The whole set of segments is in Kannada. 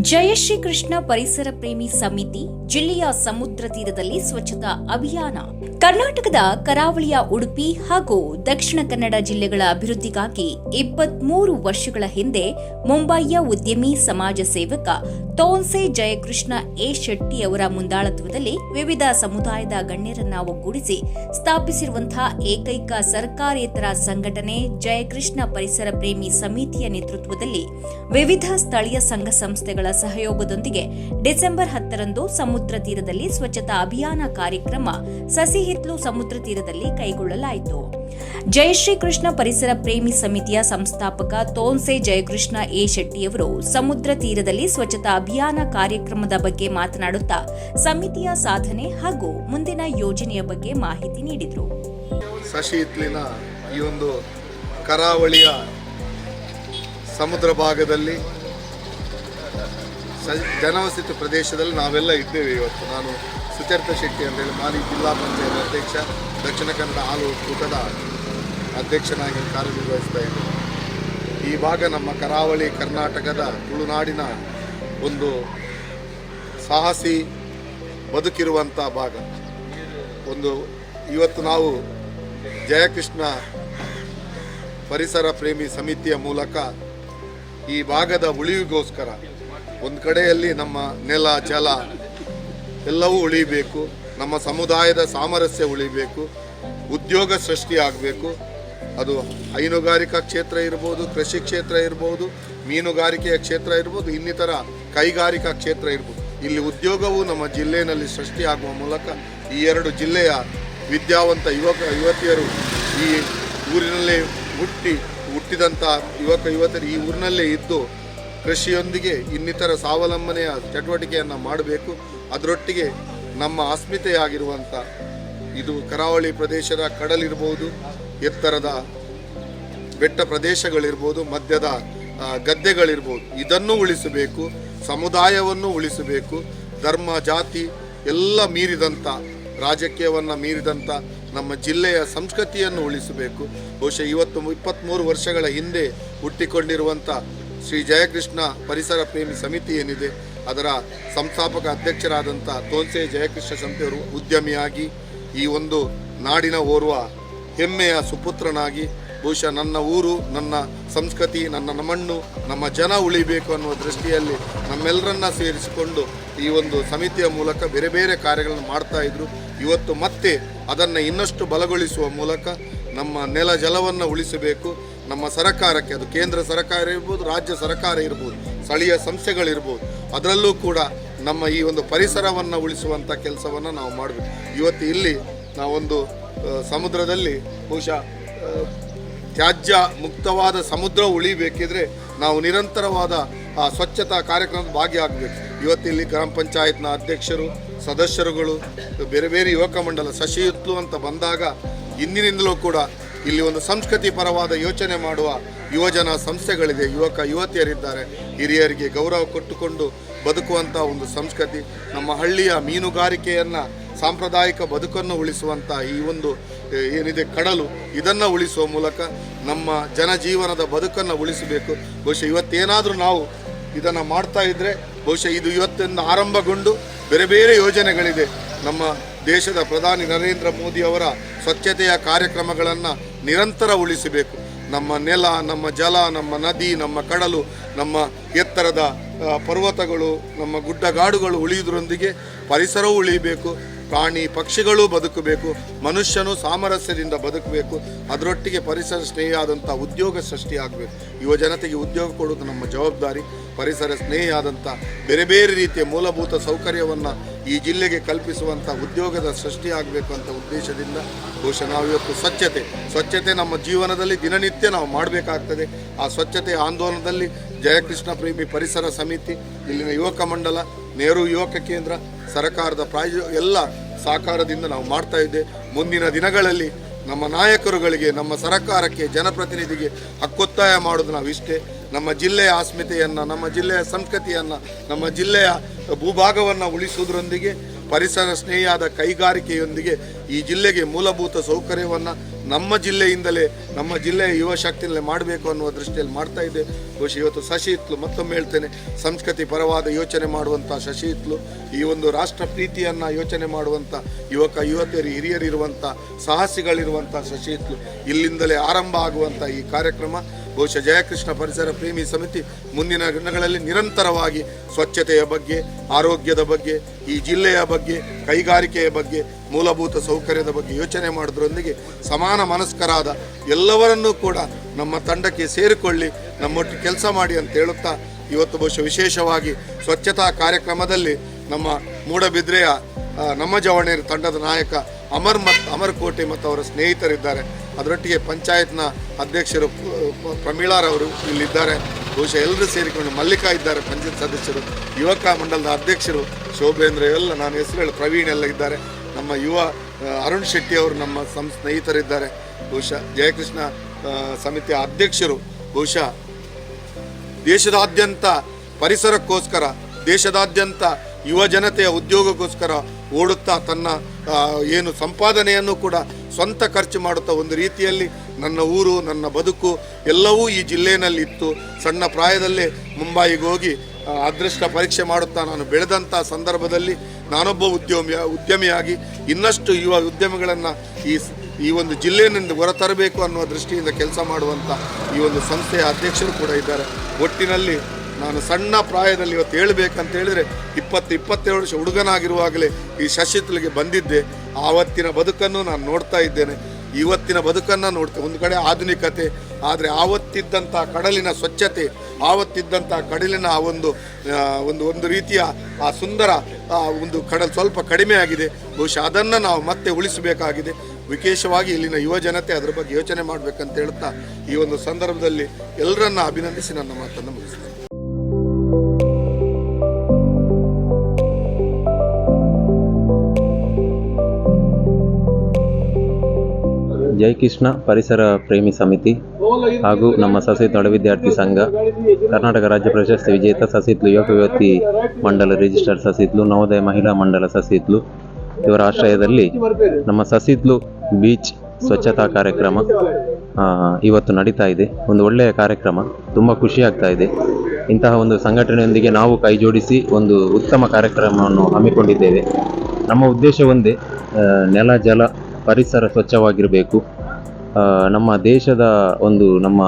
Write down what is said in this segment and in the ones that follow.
ಜಯಶ್ರೀ ಕೃಷ್ಣ ಪರಿಸರ ಪ್ರೇಮಿ ಸಮಿತಿ, ಜಿಲ್ಲೆಯ ಸಮುದ್ರ ತೀರದಲ್ಲಿ ಸ್ವಚ್ಛತಾ ಅಭಿಯಾನ. ಕರ್ನಾಟಕದ ಕರಾವಳಿಯ ಉಡುಪಿ ಹಾಗೂ ದಕ್ಷಿಣ ಕನ್ನಡ ಜಿಲ್ಲೆಗಳ ಅಭಿವೃದ್ಧಿಗಾಗಿ ಇಪ್ಪತ್ಮೂರು ವರ್ಷಗಳ ಹಿಂದೆ ಮುಂಬಯಿಯ ಉದ್ಯಮಿ ಸಮಾಜ ಸೇವಕ ತೋನ್ಸೆ ಜಯಕೃಷ್ಣ ಎ. ಶೆಟ್ಟಿ ಅವರ ಮುಂದಾಳತ್ವದಲ್ಲಿ ವಿವಿಧ ಸಮುದಾಯದ ಗಣ್ಯರನ್ನ ಒಗ್ಗೂಡಿಸಿ ಸ್ಥಾಪಿಸಿರುವಂತಹ ಏಕೈಕ ಸರ್ಕಾರೇತರ ಸಂಘಟನೆ ಜಯಕೃಷ್ಣ ಪರಿಸರ ಪ್ರೇಮಿ ಸಮಿತಿಯ ನೇತೃತ್ವದಲ್ಲಿ ವಿವಿಧ ಸ್ಥಳೀಯ ಸಂಘ ಸಂಸ್ಥೆಗಳ ಸಹಯೋಗದೊಂದಿಗೆ ಡಿಸೆಂಬರ್ ಹತ್ತರಂದು ಸಮುದ್ರ ತೀರದಲ್ಲಿ ಸ್ವಚ್ಛತಾ ಅಭಿಯಾನ ಕಾರ್ಯಕ್ರಮ ಸಸಿ ಹಿತ್ಲು ಸಮುದ್ರ ತೀರದಲ್ಲಿ ಕೈಗೊಳ್ಳಲಾಯಿತು. ಜಯಶ್ರೀ ಕೃಷ್ಣ ಪರಿಸರ ಪ್ರೇಮಿ ಸಮಿತಿಯ ಸಂಸ್ಥಾಪಕ ತೋನ್ಸೆ ಜಯಕೃಷ್ಣ ಎ ಶೆಟ್ಟಿಯವರು ಸಮುದ್ರ ತೀರದಲ್ಲಿ ಸ್ವಚ್ಛತಾ ಅಭಿಯಾನ ಕಾರ್ಯಕ್ರಮದ ಬಗ್ಗೆ ಮಾತನಾಡುತ್ತಾ ಸಮಿತಿಯ ಸಾಧನೆ ಹಾಗೂ ಮುಂದಿನ ಯೋಜನೆಯ ಬಗ್ಗೆ ಮಾಹಿತಿ ನೀಡಿದರು. ಶಶಿ ಹಿತ್ಲಿನ ಈ ಒಂದು ಕರಾವಳಿಯ ಸಮುದ್ರ ಭಾಗದಲ್ಲಿ ಜನವಸತಿ ಪ್ರದೇಶದಲ್ಲಿ ನಾವೆಲ್ಲ ಇದ್ದೇವೆ ಇವತ್ತು. ನಾನು ಸುಚರಿತ ಶೆಟ್ಟಿ ಅಂತೇಳಿ ಮಾಲಿ ಜಿಲ್ಲಾ ಪಂಚಾಯತ್ ಅಧ್ಯಕ್ಷ, ದಕ್ಷಿಣ ಕನ್ನಡ ಹಾಲು ಒಕ್ಕೂಟದ ಅಧ್ಯಕ್ಷನಾಗಿ ಕಾರ್ಯನಿರ್ವಹಿಸ್ತಾ ಇದ್ದೇನೆ. ಈ ಭಾಗ ನಮ್ಮ ಕರಾವಳಿ ಕರ್ನಾಟಕದ ತುಳುನಾಡಿನ ಒಂದು ಸಾಹಸಿ ಬದುಕಿರುವಂಥ ಭಾಗ. ಒಂದು ಇವತ್ತು ನಾವು ಜಯಕೃಷ್ಣ ಪರಿಸರ ಪ್ರೇಮಿ ಸಮಿತಿಯ ಮೂಲಕ ಈ ಭಾಗದ ಉಳಿವಿಗೋಸ್ಕರ ಒಂದು ಕಡೆಯಲ್ಲಿ ನಮ್ಮ ನೆಲ, ಜಲ ಎಲ್ಲವೂ ಉಳಿಬೇಕು. ನಮ್ಮ ಸಮುದಾಯದ ಸಾಮರಸ್ಯ ಉಳಿಬೇಕು. ಉದ್ಯೋಗ ಸೃಷ್ಟಿಯಾಗಬೇಕು ಅದು ಹೈನುಗಾರಿಕಾ ಕ್ಷೇತ್ರ ಇರ್ಬೋದು, ಕೃಷಿ ಕ್ಷೇತ್ರ ಇರ್ಬೋದು, ಮೀನುಗಾರಿಕೆಯ ಕ್ಷೇತ್ರ ಇರ್ಬೋದು, ಇನ್ನಿತರ ಕೈಗಾರಿಕಾ ಕ್ಷೇತ್ರ ಇರ್ಬೋದು. ಇಲ್ಲಿ ಉದ್ಯೋಗವು ನಮ್ಮ ಜಿಲ್ಲೆಯಲ್ಲಿ ಸೃಷ್ಟಿಯಾಗುವ ಮೂಲಕ ಈ ಎರಡು ಜಿಲ್ಲೆಯ ವಿದ್ಯಾವಂತ ಯುವಕ, ಯುವತಿಯರು ಈ ಊರಿನಲ್ಲೇ ಹುಟ್ಟಿ ಹುಟ್ಟಿದಂಥ ಯುವಕ, ಯುವತಿಯರು ಈ ಊರಿನಲ್ಲೇ ಇದ್ದು ಕೃಷಿಯೊಂದಿಗೆ ಇನ್ನಿತರ ಸ್ವಾವಲಂಬನೆಯ ಚಟುವಟಿಕೆಯನ್ನು ಮಾಡಬೇಕು. ಅದರೊಟ್ಟಿಗೆ ನಮ್ಮ ಅಸ್ಮಿತೆಯಾಗಿರುವಂಥ ಇದು ಕರಾವಳಿ ಪ್ರದೇಶದ ಕಡಲಿರ್ಬೋದು, ಎತ್ತರದ ಬೆಟ್ಟ ಪ್ರದೇಶಗಳಿರ್ಬೋದು ಮಧ್ಯದ ಗದ್ದೆಗಳಿರ್ಬೋದು, ಇದನ್ನು ಉಳಿಸಬೇಕು, ಸಮುದಾಯವನ್ನು ಉಳಿಸಬೇಕು, ಧರ್ಮ, ಜಾತಿ ಎಲ್ಲ ಮೀರಿದಂಥ ರಾಜಕೀಯವನ್ನು ಮೀರಿದಂಥ ನಮ್ಮ ಜಿಲ್ಲೆಯ ಸಂಸ್ಕೃತಿಯನ್ನು ಉಳಿಸಬೇಕು. ಬಹುಶಃ ಇವತ್ತು ಇಪ್ಪತ್ತ್ಮೂರು ವರ್ಷಗಳ ಹಿಂದೆ ಹುಟ್ಟಿಕೊಂಡಿರುವಂಥ ಶ್ರೀ ಜಯಕೃಷ್ಣ ಪರಿಸರ ಪ್ರೇಮಿ ಸಮಿತಿ ಏನಿದೆ, ಅದರ ಸಂಸ್ಥಾಪಕ ಅಧ್ಯಕ್ಷರಾದಂಥ ತೋನ್ಸೆ ಜಯಕೃಷ್ಣ ಸಂತೆಯವರು ಉದ್ಯಮಿಯಾಗಿ ಈ ಒಂದು ನಾಡಿನ ಓರ್ವ ಹೆಮ್ಮೆಯ ಸುಪುತ್ರನಾಗಿ, ಬಹುಶಃ ನನ್ನ ಊರು, ನನ್ನ ಸಂಸ್ಕೃತಿ, ನನ್ನ ಮಣ್ಣು ನಮ್ಮ ಜನ ಉಳಿಬೇಕು ಅನ್ನುವ ದೃಷ್ಟಿಯಲ್ಲಿ ನಮ್ಮೆಲ್ಲರನ್ನ ಸೇರಿಸಿಕೊಂಡು ಈ ಒಂದು ಸಮಿತಿಯ ಮೂಲಕ ಬೇರೆ ಬೇರೆ ಕಾರ್ಯಗಳನ್ನು ಮಾಡ್ತಾ ಇದ್ರು. ಇವತ್ತು ಮತ್ತೆ ಅದನ್ನು ಇನ್ನಷ್ಟು ಬಲಗೊಳಿಸುವ ಮೂಲಕ ನಮ್ಮ ನೆಲ ಜಲವನ್ನು ಉಳಿಸಬೇಕು. ನಮ್ಮ ಸರಕಾರಕ್ಕೆ, ಅದು ಕೇಂದ್ರ ಸರ್ಕಾರ ಇರ್ಬೋದು, ರಾಜ್ಯ ಸರ್ಕಾರ ಇರ್ಬೋದು, ಸ್ಥಳೀಯ ಸಂಸ್ಥೆಗಳಿರ್ಬೋದು, ಅದರಲ್ಲೂ ಕೂಡ ನಮ್ಮ ಈ ಒಂದು ಪರಿಸರವನ್ನು ಉಳಿಸುವಂಥ ಕೆಲಸವನ್ನು ನಾವು ಮಾಡಬೇಕು. ಇವತ್ತು ಇಲ್ಲಿ ನಾವೊಂದು ಸಮುದ್ರದಲ್ಲಿ ಬಹುಶಃ ತ್ಯಾಜ್ಯ ಮುಕ್ತವಾದ ಸಮುದ್ರ ಉಳಿಬೇಕಿದ್ರೆ ನಾವು ನಿರಂತರವಾದ ಆ ಸ್ವಚ್ಛತಾ ಕಾರ್ಯಕ್ರಮದ ಭಾಗಿಯಾಗಬೇಕು. ಇವತ್ತಿಲ್ಲಿ ಗ್ರಾಮ ಪಂಚಾಯತ್ನ ಅಧ್ಯಕ್ಷರು, ಸದಸ್ಯರುಗಳು, ಬೇರೆ ಬೇರೆ ಯುವಕ ಮಂಡಲ ಸಶಿಯುತ್ಲು ಅಂತ ಬಂದಾಗ ಇಂದಿನಿಂದಲೂ ಕೂಡ ಇಲ್ಲಿ ಒಂದು ಸಂಸ್ಕೃತಿ ಪರವಾದ ಯೋಚನೆ ಮಾಡುವ ಯುವಜನ ಸಂಸ್ಥೆಗಳಿದೆ. ಯುವಕ, ಯುವತಿಯರಿದ್ದಾರೆ. ಹಿರಿಯರಿಗೆ ಗೌರವ ಕೊಟ್ಟುಕೊಂಡು ಬದುಕುವಂಥ ಒಂದು ಸಂಸ್ಕೃತಿ, ನಮ್ಮ ಹಳ್ಳಿಯ ಮೀನುಗಾರಿಕೆಯನ್ನು, ಸಾಂಪ್ರದಾಯಿಕ ಬದುಕನ್ನು ಉಳಿಸುವಂಥ ಈ ಒಂದು ಏನಿದೆ ಕಡಲು, ಇದನ್ನು ಉಳಿಸುವ ಮೂಲಕ ನಮ್ಮ ಜನಜೀವನದ ಬದುಕನ್ನು ಉಳಿಸಬೇಕು. ಬಹುಶಃ ಇವತ್ತೇನಾದರೂ ನಾವು ಇದನ್ನು ಮಾಡ್ತಾ ಇದ್ದರೆ ಬಹುಶಃ ಇದು ಇವತ್ತಿಂದ ಆರಂಭಗೊಂಡು ಬೇರೆ ಬೇರೆ ಯೋಜನೆಗಳಿದೆ. ನಮ್ಮ ದೇಶದ ಪ್ರಧಾನಿ ನರೇಂದ್ರ ಮೋದಿ ಅವರ ಸ್ವಚ್ಛತೆಯ ಕಾರ್ಯಕ್ರಮಗಳನ್ನು ನಿರಂತರ ಉಳಿಸಬೇಕು. ನಮ್ಮ ನೆಲ, ನಮ್ಮ ಜಲ, ನಮ್ಮ ನದಿ, ನಮ್ಮ ಕಡಲು, ನಮ್ಮ ಎತ್ತರದ ಪರ್ವತಗಳು, ನಮ್ಮ ಗುಡ್ಡಗಾಡುಗಳು ಉಳಿಯುವುದರೊಂದಿಗೆ ಪರಿಸರವೂ ಉಳಿಯಬೇಕು. ಪ್ರಾಣಿ ಪಕ್ಷಿಗಳು ಬದುಕಬೇಕು. ಮನುಷ್ಯನು ಸಾಮರಸ್ಯದಿಂದ ಬದುಕಬೇಕು. ಅದರೊಟ್ಟಿಗೆ ಪರಿಸರ ಸ್ನೇಹಿಯಾದಂಥ ಉದ್ಯೋಗ ಸೃಷ್ಟಿಯಾಗಬೇಕು. ಯುವ ಜನತೆಗೆ ಉದ್ಯೋಗ ಕೊಡುವುದು ನಮ್ಮ ಜವಾಬ್ದಾರಿ. ಪರಿಸರ ಸ್ನೇಹಿಯಾದಂಥ ಬೇರೆ ಬೇರೆ ರೀತಿಯ ಮೂಲಭೂತ ಸೌಕರ್ಯವನ್ನು ಈ ಜಿಲ್ಲೆಗೆ ಕಲ್ಪಿಸುವಂಥ ಉದ್ಯೋಗದ ಸೃಷ್ಟಿಯಾಗಬೇಕು ಅಂತ ಉದ್ದೇಶದಿಂದ ಬಹುಶಃ ನಾವು ಇವತ್ತು ಸ್ವಚ್ಛತೆ ಸ್ವಚ್ಛತೆ ನಮ್ಮ ಜೀವನದಲ್ಲಿ ದಿನನಿತ್ಯ ನಾವು ಮಾಡಬೇಕಾಗ್ತದೆ. ಆ ಸ್ವಚ್ಛತೆ ಆಂದೋಲನದಲ್ಲಿ ಜಯಕೃಷ್ಣ ಪ್ರೇಮಿ ಪರಿಸರ ಸಮಿತಿ, ಇಲ್ಲಿನ ಯುವಕ ಮಂಡಲ, ನೆಹರು ಯುವಕ ಕೇಂದ್ರ, ಸರ್ಕಾರದ ಪ್ರಾಯೋ, ಎಲ್ಲ ಸಹಕಾರದಿಂದ ನಾವು ಮಾಡ್ತಾ ಇದ್ದೆ. ಮುಂದಿನ ದಿನಗಳಲ್ಲಿ ನಮ್ಮ ನಾಯಕರುಗಳಿಗೆ, ನಮ್ಮ ಸರ್ಕಾರಕ್ಕೆ, ಜನಪ್ರತಿನಿಧಿಗೆ ಹಕ್ಕೊತ್ತಾಯ ಮಾಡೋದು ನಾವು ಇಷ್ಟೇ ನಮ್ಮ ಜಿಲ್ಲೆಯ ಅಸ್ಮಿತೆಯನ್ನು ನಮ್ಮ ಜಿಲ್ಲೆಯ ಸಂಸ್ಕೃತಿಯನ್ನು, ನಮ್ಮ ಜಿಲ್ಲೆಯ ಭೂಭಾಗವನ್ನು ಉಳಿಸುವುದರೊಂದಿಗೆ, ಪರಿಸರ ಸ್ನೇಹಿಯಾದ ಕೈಗಾರಿಕೆಯೊಂದಿಗೆ ಈ ಜಿಲ್ಲೆಗೆ ಮೂಲಭೂತ ಸೌಕರ್ಯವನ್ನು ನಮ್ಮ ಜಿಲ್ಲೆಯಿಂದಲೇ, ನಮ್ಮ ಜಿಲ್ಲೆಯ ಯುವ ಶಕ್ತಿಯಲ್ಲೇ ಮಾಡಬೇಕು ಅನ್ನುವ ದೃಷ್ಟಿಯಲ್ಲಿ ಮಾಡ್ತಾ ಇದ್ದೆ. ಬಹುಶಃ ಇವತ್ತು ಶಶಿ ಇತ್ಲು ಮತ್ತೊಮ್ಮೆ ಹೇಳ್ತೇನೆ, ಸಂಸ್ಕೃತಿ ಪರವಾದ ಯೋಚನೆ ಮಾಡುವಂಥ ಶಶಿ ಇತ್ಲು ಈ ಒಂದು ರಾಷ್ಟ್ರ ಪ್ರೀತಿಯನ್ನು ಯೋಚನೆ ಮಾಡುವಂಥ ಯುವಕ, ಯುವತಿಯರು ಹಿರಿಯರಿರುವಂಥ ಸಾಹಸಿಗಳಿರುವಂಥ ಶಶಿ ಇತ್ಲು ಇಲ್ಲಿಂದಲೇ ಆರಂಭ ಆಗುವಂಥ ಈ ಕಾರ್ಯಕ್ರಮ. ಬಹುಶಃ ಜಯಕೃಷ್ಣ ಪರಿಸರ ಪ್ರೇಮಿ ಸಮಿತಿ ಮುಂದಿನ ದಿನಗಳಲ್ಲಿ ನಿರಂತರವಾಗಿ ಸ್ವಚ್ಛತೆಯ ಬಗ್ಗೆ, ಆರೋಗ್ಯದ ಬಗ್ಗೆ, ಈ ಜಿಲ್ಲೆಯ ಬಗ್ಗೆ, ಕೈಗಾರಿಕೆಯ ಬಗ್ಗೆ, ಮೂಲಭೂತ ಸೌಕರ್ಯದ ಬಗ್ಗೆ ಯೋಚನೆ ಮಾಡೋದ್ರೊಂದಿಗೆ ಸಮಾನ ಮನಸ್ಕರಾದ ಎಲ್ಲವರನ್ನೂ ಕೂಡ ನಮ್ಮ ತಂಡಕ್ಕೆ ಸೇರಿಕೊಳ್ಳಿ ನಮ್ಮೊಟ್ಟು ಕೆಲಸ ಮಾಡಿ ಅಂತ ಹೇಳುತ್ತಾ, ಇವತ್ತು ಬಹುಶಃ ವಿಶೇಷವಾಗಿ ಸ್ವಚ್ಛತಾ ಕಾರ್ಯಕ್ರಮದಲ್ಲಿ ನಮ್ಮ ಮೂಡಬಿದ್ರೆಯ ನಮ್ಮ ಜವಣೇರು ತಂಡದ ನಾಯಕ ಅಮರ್ ಮತ್ತು ಅಮರ್ ಕೋಟೆ ಮತ್ತು ಅವರ ಸ್ನೇಹಿತರಿದ್ದಾರೆ. ಅದರೊಟ್ಟಿಗೆ ಪಂಚಾಯತ್ನ ಅಧ್ಯಕ್ಷರು ಪ್ರಮೀಳಾರವರು ಇಲ್ಲಿದ್ದಾರೆ. ಬಹುಶಃ ಎಲ್ಲರೂ ಸೇರಿಕೊಂಡು ಮಲ್ಲಿಕಾ ಇದ್ದಾರೆ, ಪಂಚಾಯತ್ ಸದಸ್ಯರು. ಯುವಕ ಮಂಡಲದ ಅಧ್ಯಕ್ಷರು ಶೋಭೇಂದ್ರ ಎಲ್ಲ, ನಾನು ಹೆಸರು ಹೇಳಿ ಪ್ರವೀಣ್ ಎಲ್ಲ ಇದ್ದಾರೆ. ನಮ್ಮ ಯುವ ಅರುಣ್ ಶೆಟ್ಟಿ ಅವರು ನಮ್ಮ ಸಂ, ಸ್ನೇಹಿತರಿದ್ದಾರೆ. ಬಹುಶಃ ಜಯಕೃಷ್ಣ ಸಮಿತಿಯ ಅಧ್ಯಕ್ಷರು, ಬಹುಶಃ ದೇಶದಾದ್ಯಂತ ಪರಿಸರಕ್ಕೋಸ್ಕರ, ದೇಶದಾದ್ಯಂತ ಯುವ ಜನತೆಯ ಉದ್ಯೋಗಕ್ಕೋಸ್ಕರ ಓಡುತ್ತಾ ತನ್ನ ಏನು ಸಂಪಾದನೆಯನ್ನು ಕೂಡ ಸ್ವಂತ ಖರ್ಚು ಮಾಡುತ್ತಾ ಒಂದು ರೀತಿಯಲ್ಲಿ ನನ್ನ ಊರು, ನನ್ನ ಬದುಕು ಎಲ್ಲವೂ ಈ ಜಿಲ್ಲೆಯಲ್ಲಿ ಇತ್ತು ಸಣ್ಣ ಪ್ರಾಯದಲ್ಲೇ ಮುಂಬೈಗೆ ಹೋಗಿ ಅದೃಷ್ಟ ಪರೀಕ್ಷೆ ಮಾಡುತ್ತಾ ನಾನು ಬೆಳೆದಂಥ ಸಂದರ್ಭದಲ್ಲಿ ನಾನೊಬ್ಬ ಉದ್ಯಮಿಯ, ಉದ್ಯಮಿಯಾಗಿ ಇನ್ನಷ್ಟು ಯುವ ಉದ್ಯಮಿಗಳನ್ನು ಈ ಈ ಒಂದು ಜಿಲ್ಲೆಯಿಂದ ಹೊರತರಬೇಕು ಅನ್ನುವ ದೃಷ್ಟಿಯಿಂದ ಕೆಲಸ ಮಾಡುವಂಥ ಈ ಒಂದು ಸಂಸ್ಥೆಯ ಅಧ್ಯಕ್ಷರು ಕೂಡ ಇದ್ದಾರೆ. ಒಟ್ಟಿನಲ್ಲಿ ನಾನು ಸಣ್ಣ ಪ್ರಾಯದಲ್ಲಿ ಇವತ್ತು ಹೇಳಬೇಕಂತ ಹೇಳಿದ್ರೆ ಇಪ್ಪತ್ತು ಇಪ್ಪತ್ತೇಳು ವರ್ಷ ಹುಡುಗನಾಗಿರುವಾಗಲೇ ಈ ಶಶಿತ್ಲಿಗೆ ಬಂದಿದ್ದೆ. ಆವತ್ತಿನ ಬದುಕನ್ನು ನಾನು ನೋಡ್ತಾ ಇದ್ದೇನೆ. ಇವತ್ತಿನ ಬದುಕನ್ನು ನೋಡ್ತೇನೆ ಒಂದು ಕಡೆ ಆಧುನಿಕತೆ, ಆದರೆ ಆವತ್ತಿದ್ದಂಥ ಕಡಲಿನ ಸ್ವಚ್ಛತೆ ಆವತ್ತಿದ್ದಂಥ ಕಡಲಿನ ಆ ಒಂದು ಒಂದು ಒಂದು ರೀತಿಯ ಆ ಸುಂದರ ಒಂದು ಕಡಲು ಸ್ವಲ್ಪ ಕಡಿಮೆ ಆಗಿದೆ. ಬಹುಶಃ ಅದನ್ನು ನಾವು ಮತ್ತೆ ಉಳಿಸಬೇಕಾಗಿದೆ. ವಿಶೇಷವಾಗಿ ಇಲ್ಲಿನ ಯುವ ಜನತೆ ಅದರ ಬಗ್ಗೆ ಯೋಚನೆ ಮಾಡಬೇಕಂತ ಹೇಳುತ್ತಾ ಈ ಒಂದು ಸಂದರ್ಭದಲ್ಲಿ ಎಲ್ಲರನ್ನ ಅಭಿನಂದಿಸಿ ನನ್ನ ಮಾತನ್ನು ಮುಗಿಸ್ತೇನೆ. ಜಯಕೃಷ್ಣ ಪರಿಸರ ಪ್ರೇಮಿ ಸಮಿತಿ ಹಾಗೂ ನಮ್ಮ ಸಸಿತ್ ನಡ ವಿದ್ಯಾರ್ಥಿ ಸಂಘ, ಕರ್ನಾಟಕ ರಾಜ್ಯ ಪ್ರಶಸ್ತಿ ವಿಜೇತ ಸಸಿತ್ಲು ಯುವಕ ಯುವತಿ ಮಂಡಲ ರಿಜಿಸ್ಟರ್ ಸಸಿತ್ಲು ನವೋದಯ ಮಹಿಳಾ ಮಂಡಲ ಸಸಿತ್ಲು ಇವರ ಆಶ್ರಯದಲ್ಲಿ ನಮ್ಮ ಸಸಿತ್ಲು ಬೀಚ್ ಸ್ವಚ್ಛತಾ ಕಾರ್ಯಕ್ರಮ ಇವತ್ತು ನಡೀತಾ ಇದೆ. ಒಂದು ಒಳ್ಳೆಯ ಕಾರ್ಯಕ್ರಮ. ತುಂಬ ಖುಷಿ ಆಗ್ತಾ ಇದೆ. ಇಂತಹ ಒಂದು ಸಂಘಟನೆಯೊಂದಿಗೆ ನಾವು ಕೈ ಜೋಡಿಸಿ ಒಂದು ಉತ್ತಮ ಕಾರ್ಯಕ್ರಮವನ್ನು ಹಮ್ಮಿಕೊಂಡಿದ್ದೇವೆ. ನಮ್ಮ ಉದ್ದೇಶ ಒಂದೇ ನೆಲ, ಜಲ ಪರಿಸರ ಸ್ವಚ್ಛವಾಗಿರಬೇಕು. ನಮ್ಮ ದೇಶದ ಒಂದು ನಮ್ಮ